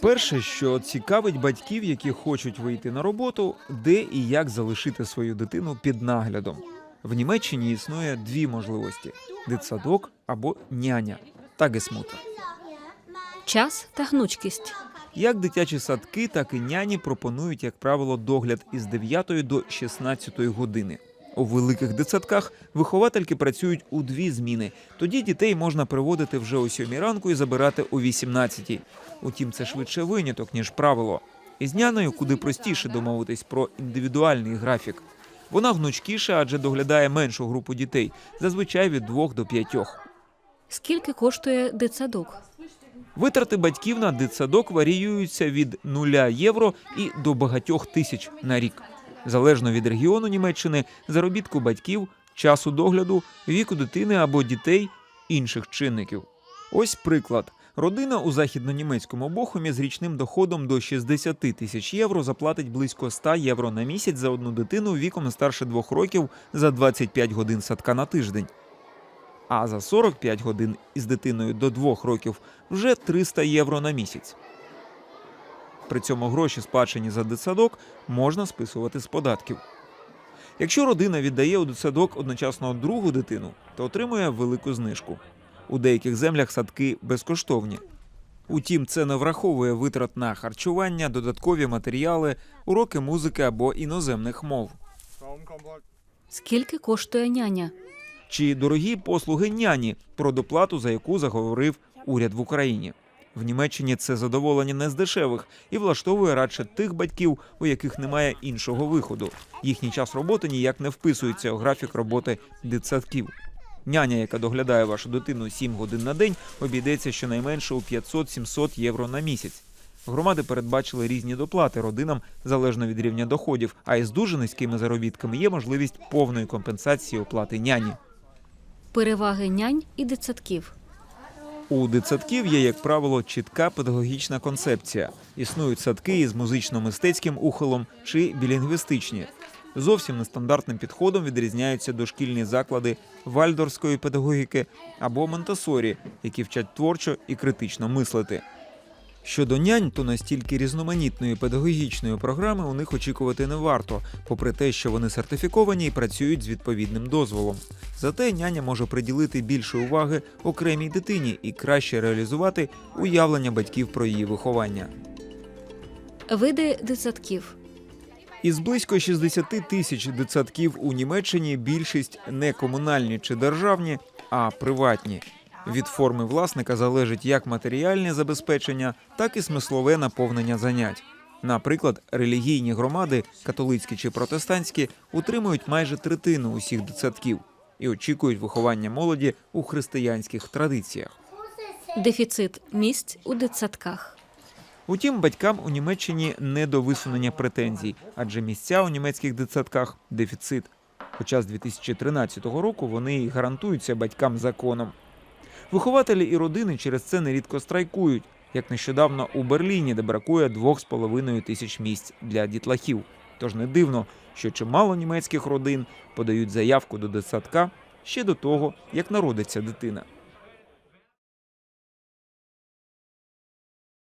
Перше, що цікавить батьків, які хочуть вийти на роботу, де і як залишити свою дитину під наглядом. В Німеччині існує дві можливості: дитсадок або няня та гесмута. Час та гнучкість. Як дитячі садки, так і няні пропонують, як правило, догляд із 9 до 16 години. У великих дитсадках виховательки працюють у дві зміни. Тоді дітей можна приводити вже о 7 ранку і забирати о 18. Утім, це швидше виняток, ніж правило. Із нянею куди простіше домовитись про індивідуальний графік. Вона гнучкіша, адже доглядає меншу групу дітей, зазвичай від двох до п'ятьох. Скільки коштує дитсадок? Витрати батьків на дитсадок варіюються від 0 євро і до багатьох тисяч на рік. Залежно від регіону Німеччини, заробітку батьків, часу догляду, віку дитини або дітей, інших чинників. Ось приклад. Родина у західнонімецькому Бохумі з річним доходом до 60 тисяч євро заплатить близько 100 євро на місяць за одну дитину віком старше двох років за 25 годин садка на тиждень. А за 45 годин із дитиною до 2 років вже 300 євро на місяць. При цьому гроші, сплачені за дитсадок, можна списувати з податків. Якщо родина віддає у дитсадок одночасно другу дитину, то отримує велику знижку. У деяких землях садки безкоштовні. Утім, це не враховує витрат на харчування, додаткові матеріали, уроки музики або іноземних мов. Скільки коштує няня? Чи дорогі послуги няні, про доплату за яку заговорив уряд в Україні. В Німеччині це задоволення не з дешевих і влаштовує радше тих батьків, у яких немає іншого виходу. Їхній час роботи ніяк не вписується у графік роботи дитсадків. Няня, яка доглядає вашу дитину 7 годин на день, обійдеться щонайменше у 500-700 євро на місяць. Громади передбачили різні доплати родинам залежно від рівня доходів, а із дуже низькими заробітками є можливість повної компенсації оплати няні. Переваги нянь і дитсадків. У дитсадків є, як правило, чітка педагогічна концепція. Існують садки із музично-мистецьким ухилом чи білінгвістичні. Зовсім нестандартним підходом відрізняються дошкільні заклади вальдорської педагогіки або Монтасорі, які вчать творчо і критично мислити. Щодо нянь, то настільки різноманітної педагогічної програми у них очікувати не варто, попри те, що вони сертифіковані і працюють з відповідним дозволом. Зате няня може приділити більше уваги окремій дитині і краще реалізувати уявлення батьків про її виховання. Види дитсадків. Із близько 60 тисяч дитсадків у Німеччині більшість не комунальні чи державні, а приватні. Від форми власника залежить як матеріальне забезпечення, так і смислове наповнення занять. Наприклад, релігійні громади, католицькі чи протестантські, утримують майже третину усіх дитсадків і очікують виховання молоді у християнських традиціях. Дефіцит місць у дитсадках. Утім, батькам у Німеччині не до висунення претензій, адже місця у німецьких дитсадках дефіцит. Хоча з 2013 року вони і гарантуються батькам законом. Вихователі і родини через це нерідко страйкують, як нещодавно у Берліні, де бракує 2,5 тисяч місць для дітлахів. Тож не дивно, що чимало німецьких родин подають заявку до дитсадка ще до того, як народиться дитина.